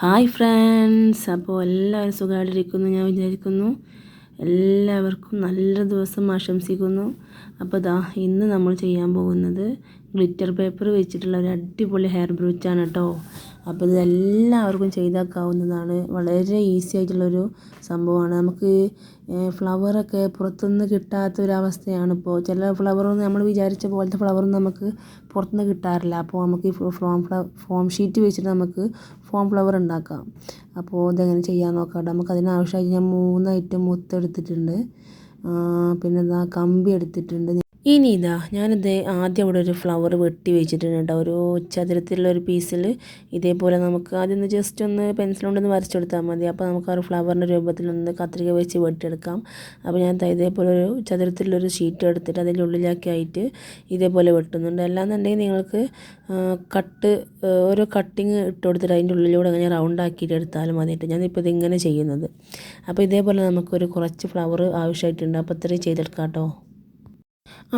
Hi friends അപ്പോൾ എല്ലാവരും സുഖമായിട്ടിരിക്കുന്നു ഞാൻ വിചാരിക്കുന്നു. എല്ലാവർക്കും നല്ല ദിവസം ആശംസിക്കുന്നു. അപ്പോൾ ദാ ഇന്ന് നമ്മൾ ചെയ്യാൻ പോകുന്നത് ഗ്ലിറ്റർ പേപ്പർ വെച്ചിട്ടുള്ള ഒരു അടിപൊളി ഹെയർ ബ്രൂച്ചാണ് കേട്ടോ അപ്പോൾ ഇത് എല്ലാവർക്കും ചെയ്താക്കാവുന്നതാണ്. വളരെ ഈസി ആയിട്ടുള്ളൊരു സംഭവമാണ്. നമുക്ക് ഫ്ലവറൊക്കെ പുറത്തുനിന്ന് കിട്ടാത്ത ഒരവസ്ഥയാണ് ഇപ്പോൾ ചില ഫ്ലവറൊന്നും നമ്മൾ വിചാരിച്ച പോലത്തെ ഫ്ലവറൊന്നും നമുക്ക് പുറത്തുനിന്ന് കിട്ടാറില്ല. അപ്പോൾ നമുക്ക് ഈ ഫോം ഫോം ഷീറ്റ് വെച്ചിട്ട് നമുക്ക് ഫോം ഫ്ലവർ ഉണ്ടാക്കാം. അപ്പോൾ ഇതെങ്ങനെ ചെയ്യാൻ നോക്കാം നമുക്ക് അതിനാവശ്യമായിട്ട് ഞാൻ മൂന്നായിട്ട് മുത്തെടുത്തിട്ടുണ്ട് പിന്നെന്താ കമ്പി എടുത്തിട്ടുണ്ട്. ഇനി ഇതാ ഞാനിത് ആദ്യം അവിടെ ഒരു ഫ്ലവർ വെട്ടി വെച്ചിട്ടുണ്ട് കേട്ടോ. ഒരു ചതുരത്തിലുള്ള ഒരു പീസിൽ ഇതേപോലെ നമുക്ക് ആദ്യം ഒന്ന് ജസ്റ്റ് ഒന്ന് പെൻസിൽ കൊണ്ടൊന്ന് വരച്ചെടുത്താൽ മതി. അപ്പോൾ നമുക്ക് ആ ഒരു ഫ്ലവറിന്റെ രൂപത്തിൽ ഒന്ന് കത്രിക വെച്ച് വെട്ടിയെടുക്കാം അപ്പോൾ ഞാൻ ഇതേപോലെ ഒരു ചതുരത്തിലുള്ളൊരു ഷീറ്റ് എടുത്തിട്ട് അതിന്റെ ഉള്ളിലാക്കി ആയിട്ട് ഇതേപോലെ വെട്ടുന്നുണ്ട്. അല്ലാന്നുണ്ടെങ്കിൽ നിങ്ങൾക്ക് കട്ട് ഓരോ കട്ടിങ് ഇട്ട് കൊടുത്തിട്ട് അതിന്റെ ഉള്ളിലൂടെ അങ്ങനെ റൗണ്ട് ആക്കിയിട്ട് എടുത്താലും മതിയിട്ട് ഞാനിപ്പോൾ ഇതിങ്ങനെ ചെയ്യുന്നത്. അപ്പോൾ ഇതേപോലെ നമുക്കൊരു കുറച്ച് ഫ്ലവർ ആവശ്യമായിട്ടുണ്ട്. അപ്പോൾ ഇത്രയും ചെയ്തെടുക്കാം കേട്ടോ.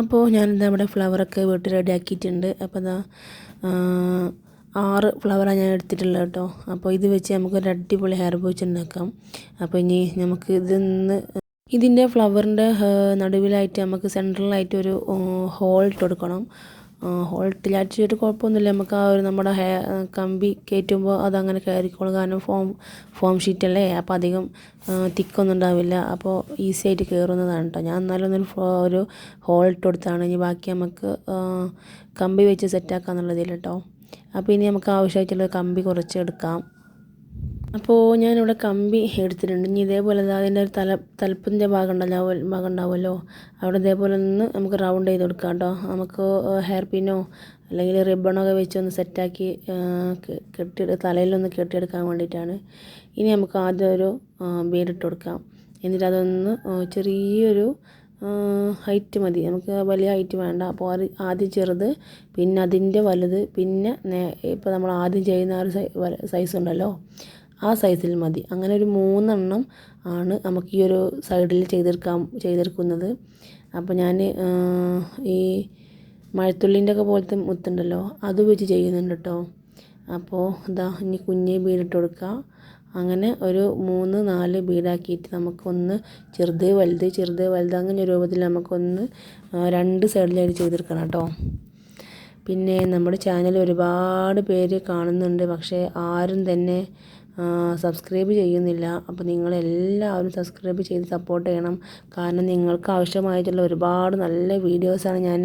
അപ്പോൾ ഞാൻ നമ്മുടെ ഫ്ലവറൊക്കെ വീട്ടിൽ റെഡി ആക്കിയിട്ടുണ്ട് അപ്പോൾ ഇതാ ആറ് ഫ്ലവറാണ് ഞാൻ എടുത്തിട്ടുള്ളത് കേട്ടോ. അപ്പോൾ ഇത് വെച്ച് നമുക്കൊരു അടിപൊളി ഹെയർ ബോച്ച് ഉണ്ടാക്കാം. അപ്പോൾ ഇനി നമുക്ക് ഇതിന്ന് ഇതിന്റെ ഫ്ലവറിന്റെ നടുവിലായിട്ട് നമുക്ക് സെൻട്രലായിട്ട് ഒരു ഹോൾ ഇട്ട് കൊടുക്കണം. ഹോൾട്ടിലായിട്ട് കുഴപ്പമൊന്നുമില്ല. നമുക്ക് ആ ഒരു നമ്മുടെ ഹെയർ കമ്പി കയറ്റുമ്പോൾ അതങ്ങനെ കയറിക്കോളും. കാരണം ഫോം ഫോം ഷീറ്റല്ലേ അപ്പോൾ അധികം തിക്കൊന്നും ഉണ്ടാവില്ല. അപ്പോൾ ഈസി ആയിട്ട് കയറുന്നതാണ് കേട്ടോ. ഞാൻ എന്നാലും ഒരു ഒരു ഹോൾട്ട് കൊടുത്താണ്. ഇനി ബാക്കി നമുക്ക് കമ്പി വെച്ച് സെറ്റാക്കാം എന്നുള്ളതിൽ കേട്ടോ. അപ്പോൾ ഇനി നമുക്ക് ആവശ്യമായിട്ടുള്ള കമ്പി കുറച്ച് എടുക്കാം. അപ്പോൾ ഞാനിവിടെ കമ്പി എടുത്തിട്ടുണ്ട്. ഇനി ഇതേപോലെ അതിന്റെ ഒരു തല തലപ്പിന്റെ ഭാഗം ഉണ്ടല്ലോ ഭാഗം ഉണ്ടാവുമല്ലോ അവിടെ ഇതേപോലെ ഒന്ന് നമുക്ക് റൗണ്ട് ചെയ്ത് കൊടുക്കാം കേട്ടോ. നമുക്ക് ഹെയർ പിന്നോ അല്ലെങ്കിൽ റിബണോ ഒക്കെ വെച്ച് ഒന്ന് സെറ്റാക്കി കെട്ടി തലയിലൊന്ന് കെട്ടിയെടുക്കാൻ വേണ്ടിയിട്ടാണ്. ഇനി നമുക്ക് ആദ്യം ഒരു ബീഡ് ഇട്ട് കൊടുക്കാം. എന്നിട്ട് അതൊന്ന് ചെറിയൊരു ഹൈറ്റ് മതി. നമുക്ക് വലിയ ഹൈറ്റ് വേണ്ട. അപ്പോൾ അത് ആദ്യം ചെറുത് പിന്നെ അതിന്റെ വലുത് പിന്നെ ഇപ്പോൾ നമ്മൾ ആദ്യം ചെയ്യുന്ന ആ ഒരു സൈസ് ഉണ്ടല്ലോ. ആ സൈസിൽ മതി. അങ്ങനെ ഒരു മൂന്നെണ്ണം ആണ് നമുക്ക് ഈ ഒരു സൈഡിൽ ചെയ്തെടുക്കാൻ ചെയ്തെടുക്കുന്നത്. അപ്പോൾ ഞാൻ ഈ മഴത്തുള്ളിന്റെ ഒക്കെ പോലത്തെ മുത്തുണ്ടല്ലോ അത് വെച്ച് ചെയ്യുന്നുണ്ട് കേട്ടോ അപ്പോൾ ഇതാ ഇനി കുഞ്ഞ് ബീഡിട്ട് കൊടുക്കുക അങ്ങനെ ഒരു മൂന്ന് നാല് ബീഡാക്കിയിട്ട് നമുക്കൊന്ന് ചെറുത് വലുത് ചെറുത് വലുത് അങ്ങനെ രൂപത്തിൽ നമുക്കൊന്ന് രണ്ട് സൈഡിലായിട്ട് ചെയ്തെടുക്കണം കേട്ടോ പിന്നെ നമ്മുടെ ചാനൽ ഒരുപാട് പേര് കാണുന്നുണ്ട് പക്ഷേ ആരും തന്നെ സബ്സ്ക്രൈബ് ചെയ്യുന്നില്ല. അപ്പോൾ നിങ്ങളെല്ലാവരും സബ്സ്ക്രൈബ് ചെയ്ത് സപ്പോർട്ട് ചെയ്യണം. കാരണം നിങ്ങൾക്ക് ആവശ്യമായിട്ടുള്ള ഒരുപാട് നല്ല വീഡിയോസാണ് ഞാൻ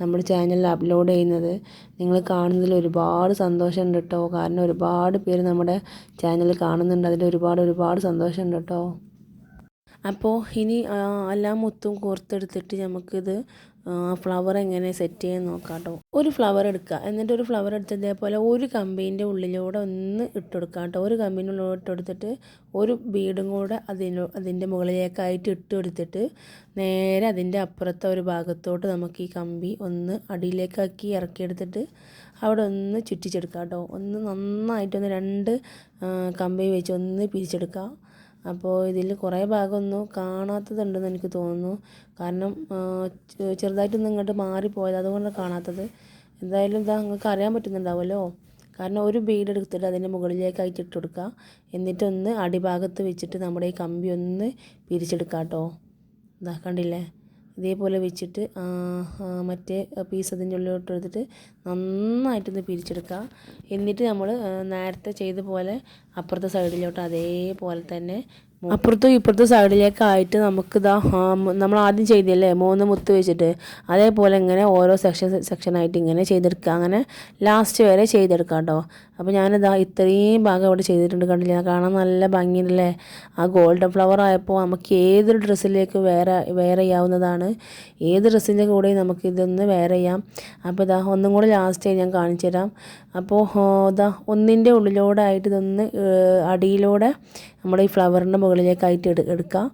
നമ്മുടെ ചാനലിൽ അപ്ലോഡ് ചെയ്യുന്നത്. നിങ്ങൾ കാണുന്നതിൽ ഒരുപാട് സന്തോഷമുണ്ട് കേട്ടോ കാരണം ഒരുപാട് പേര് നമ്മുടെ ചാനൽ കാണുന്നുണ്ട്. അതിൽ ഒരുപാട് ഒരുപാട് സന്തോഷമുണ്ട് കേട്ടോ അപ്പോൾ ഇനി എല്ലാം മൊത്തം കോർത്തെടുത്തിട്ട് നമുക്കിത് ഫ്ലവർ എങ്ങനെ സെറ്റ് ചെയ്യാൻ നോക്കാം കേട്ടോ ഒരു ഫ്ലവർ എടുക്കുക. എന്നിട്ട് ഒരു ഫ്ലവർ എടുത്ത് ഇതേപോലെ ഒരു കമ്പീന്റെ ഉള്ളിലൂടെ ഒന്ന് ഇട്ട് കേട്ടോ. ഒരു കമ്പീന്റെ ഉള്ളിൽ ഇട്ട് കൊടുത്തിട്ട് ഒരു ബീഡും കൂടെ അതിന് അതിന്റെ മുകളിലേക്കായിട്ട് ഇട്ട് കൊടുത്തിട്ട് നേരെ അതിന്റെ അപ്പുറത്തെ ഒരു ഭാഗത്തോട്ട് നമുക്ക് ഈ കമ്പി ഒന്ന് അടിയിലേക്കാക്കി ഇറക്കിയെടുത്തിട്ട് അവിടെ ഒന്ന് ചുറ്റിച്ചെടുക്കുക കേട്ടോ. ഒന്ന് നന്നായിട്ടൊന്ന് രണ്ട് കമ്പി വെച്ച് ഒന്ന് പിരിച്ചെടുക്കുക. അപ്പോൾ ഇതിൽ കുറേ ഭാഗമൊന്നും കാണാത്തതുണ്ടെന്ന് എനിക്ക് തോന്നുന്നു. കാരണം ചെറുതായിട്ടൊന്നും ഇങ്ങോട്ട് മാറിപ്പോയത് അതുകൊണ്ടാണ് കാണാത്തത്. എന്തായാലും ഇതാ നിങ്ങൾക്ക് അറിയാൻ പറ്റുന്നുണ്ടാവുമല്ലോ കാരണം ഒരു ബീഡ് എടുത്തിട്ട് അതിന്റെ മുകളിലേക്ക് അയച്ചിട്ട് കൊടുക്കുക എന്നിട്ടൊന്ന് അടിഭാഗത്ത് വെച്ചിട്ട് നമ്മുടെ ഈ കമ്പി ഒന്ന് പിരിച്ചെടുക്കാം കേട്ടോ ഇതാ കണ്ടില്ലേ? ഇതേപോലെ വെച്ചിട്ട് മറ്റേ പീസ് അതിന്റെ ഉള്ളിലോട്ട് എടുത്തിട്ട് നന്നായിട്ടൊന്ന് പിരിച്ചെടുക്കുക. എന്നിട്ട് നമ്മൾ നേരത്തെ ചെയ്ത പോലെ അപ്പുറത്തെ സൈഡിലോട്ട് അതേപോലെ തന്നെ അപ്പുറത്തും ഇപ്പുറത്തും സൈഡിലേക്കായിട്ട് നമുക്കിതാ നമ്മൾ ആദ്യം ചെയ്തില്ലേ മൂന്ന് മുത്ത് വെച്ചിട്ട്. അതേപോലെ ഇങ്ങനെ ഓരോ സെക്ഷൻ സെക്ഷനായിട്ട് ഇങ്ങനെ ചെയ്തെടുക്കുക. അങ്ങനെ ലാസ്റ്റ് വരെ ചെയ്തെടുക്കാം കേട്ടോ. അപ്പോൾ ഞാനിതാ ഇത്രയും ഭാഗം ഇവിടെ ചെയ്തിട്ടുണ്ട് കണ്ടില്ല? കാണാൻ നല്ല ഭംഗിയല്ലേ? ആ ഗോൾഡൻ ഫ്ലവർ ആയപ്പോൾ നമുക്ക് ഏതൊരു ഡ്രസ്സിലേക്ക് വേറെ വേറെ ചെയ്യാവുന്നതാണ്. ഏത് ഡ്രസ്സിന്റെ കൂടെ നമുക്ക് വേറെ ചെയ്യാം. അപ്പോൾ ഇതാ ഒന്നും കൂടെ ലാസ്റ്റ് ഞാൻ കാണിച്ചു തരാം അപ്പോൾ ഇതാ ഒന്നിന്റെ ഉള്ളിലൂടെ ആയിട്ട് ഇതൊന്ന് അടിയിലൂടെ നമ്മുടെ ഈ ഫ്ലവറിന്റെ മുകളിലേക്കായിട്ട് എടുക്കുക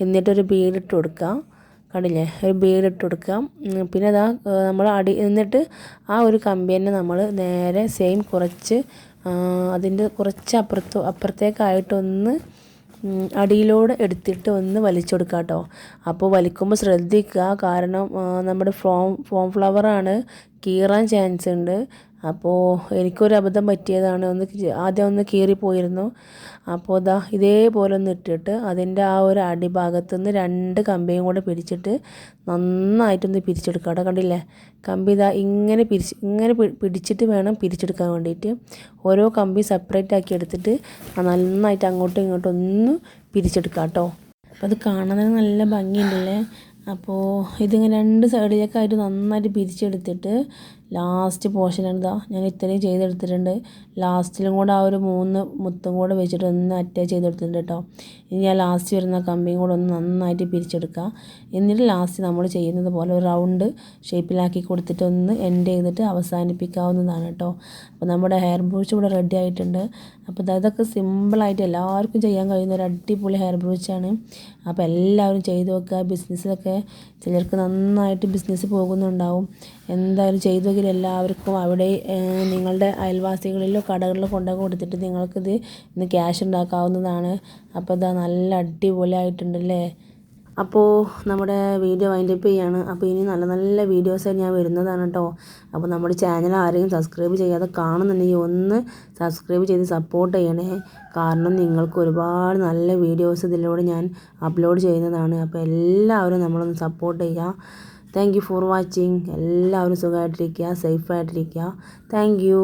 എന്നിട്ടൊരു ബീഡിട്ട് കൊടുക്കുക കണ്ടില്ലേ? ഒരു ബീഡിട്ട് കൊടുക്കാം. പിന്നെ അതാ നമ്മൾ അടി എന്നിട്ട് ആ ഒരു കമ്പി തന്നെ നമ്മൾ നേരെ സെയിം കുറച്ച് അതിന്റെ കുറച്ച് അപ്പുറത്ത് അപ്പുറത്തേക്കായിട്ടൊന്ന് അടിയിലൂടെ എടുത്തിട്ട് ഒന്ന് വലിച്ചു കൊടുക്കുക കേട്ടോ അപ്പോൾ വലിക്കുമ്പോൾ ശ്രദ്ധിക്കുക കാരണം നമ്മുടെ ഫോം ഫോം ഫ്ലവറാണ് കീറാൻ ചാൻസ് ഉണ്ട്. അപ്പോൾ എനിക്കൊരു അബദ്ധം പറ്റിയതാണ്. ഒന്ന് ആദ്യം ഒന്ന് കീറിപ്പോയിരുന്നു അപ്പോൾ ഇതാ ഇതേപോലെ ഒന്ന് ഇട്ടിട്ട് അതിന്റെ ആ ഒരു അടിഭാഗത്തു നിന്ന് രണ്ട് കമ്പിയും കൂടെ പിടിച്ചിട്ട് നന്നായിട്ടൊന്ന് പിരിച്ചെടുക്കുക. അവിടെ കണ്ടില്ലേ? കമ്പി ഇതാ ഇങ്ങനെ പിരിച്ച് ഇങ്ങനെ പിടിച്ചിട്ട് വേണം പിരിച്ചെടുക്കാൻ വേണ്ടിയിട്ട്. ഓരോ കമ്പി സെപ്പറേറ്റ് ആക്കി എടുത്തിട്ട് നന്നായിട്ട് അങ്ങോട്ടും ഇങ്ങോട്ടും ഒന്ന് പിരിച്ചെടുക്കുക കേട്ടോ. അപ്പോൾ അത് കാണാൻ നല്ല ഭംഗിയുണ്ടല്ലേ? അപ്പോൾ ഇതിങ്ങനെ രണ്ട് സൈഡിലേക്കായിട്ട് നന്നായിട്ട് പിരിച്ചെടുത്തിട്ട് ലാസ്റ്റ് പോർഷനാണ് ഇതാ. ഞാൻ ഇത്രയും ചെയ്തെടുത്തിട്ടുണ്ട്. ലാസ്റ്റിലും കൂടെ ആ ഒരു മൂന്ന് മുത്തും കൂടെ വെച്ചിട്ട് ഒന്ന് അറ്റാച്ച് ചെയ്തെടുത്തിട്ടുണ്ട് കേട്ടോ. ഇനി ഞാൻ ലാസ്റ്റ് വരുന്ന കമ്പിയും കൂടെ ഒന്ന് നന്നായിട്ട് പിരിച്ചെടുക്കുക. എന്നിട്ട് ലാസ്റ്റ് നമ്മൾ ചെയ്യുന്നത് പോലെ ഒരു റൗണ്ട് ഷേപ്പിലാക്കി കൊടുത്തിട്ട് ഒന്ന് എൻഡ് ചെയ്തിട്ട് അവസാനിപ്പിക്കാവുന്നതാണ് കേട്ടോ. അപ്പോൾ നമ്മുടെ ഹെയർ ബ്രൂച്ച് ഇവിടെ റെഡി ആയിട്ടുണ്ട്. അപ്പോൾ ഇതൊക്കെ സിമ്പിളായിട്ട് എല്ലാവർക്കും ചെയ്യാൻ കഴിയുന്ന ഒരു അടിപൊളി ഹെയർ ബ്രൂച്ചാണ് അപ്പോൾ എല്ലാവരും ചെയ്ത് വെക്കുക ബിസിനസ്സിലൊക്കെ ചിലർക്ക് നന്നായിട്ട് ബിസിനസ് പോകുന്നുണ്ടാവും. എന്തായാലും ചെയ്തു നോക്കിയാൽ എല്ലാവർക്കും അവിടെ നിങ്ങളുടെ അയൽവാസികളിലോ കടകളിലോ കൊണ്ടുപോയി കൊടുത്തിട്ട് നിങ്ങൾക്കിത് ഇന്ന് ക്യാഷ് ഉണ്ടാക്കാവുന്നതാണ്. അപ്പോൾ ഇതാ നല്ല അടിപൊളിയായിട്ടുണ്ടല്ലേ? അപ്പോൾ നമ്മുടെ വീഡിയോ വൈൻഡ് അപ്പ് ചെയ്യാണ്. അപ്പോൾ ഇനി നല്ല നല്ല വീഡിയോസ് ഞാൻ വരുന്നതാണ് കേട്ടോ അപ്പോൾ നമ്മുടെ ചാനൽ ആരെയും സബ്സ്ക്രൈബ് ചെയ്യാതെ കാണുന്നുണ്ടെങ്കിൽ ഒന്ന് സബ്സ്ക്രൈബ് ചെയ്ത് സപ്പോർട്ട് ചെയ്യണേ. കാരണം നിങ്ങൾക്ക് ഒരുപാട് നല്ല വീഡിയോസ് ഇതിലൂടെ ഞാൻ അപ്ലോഡ് ചെയ്യുന്നതാണ്. അപ്പോൾ എല്ലാവരും നമ്മളൊന്ന് സപ്പോർട്ട് ചെയ്യുക താങ്ക് യു ഫോർ വാച്ചിങ് എല്ലാവരും സുഖമായിട്ടിരിക്കുക സേഫായിട്ടിരിക്കുക താങ്ക് യു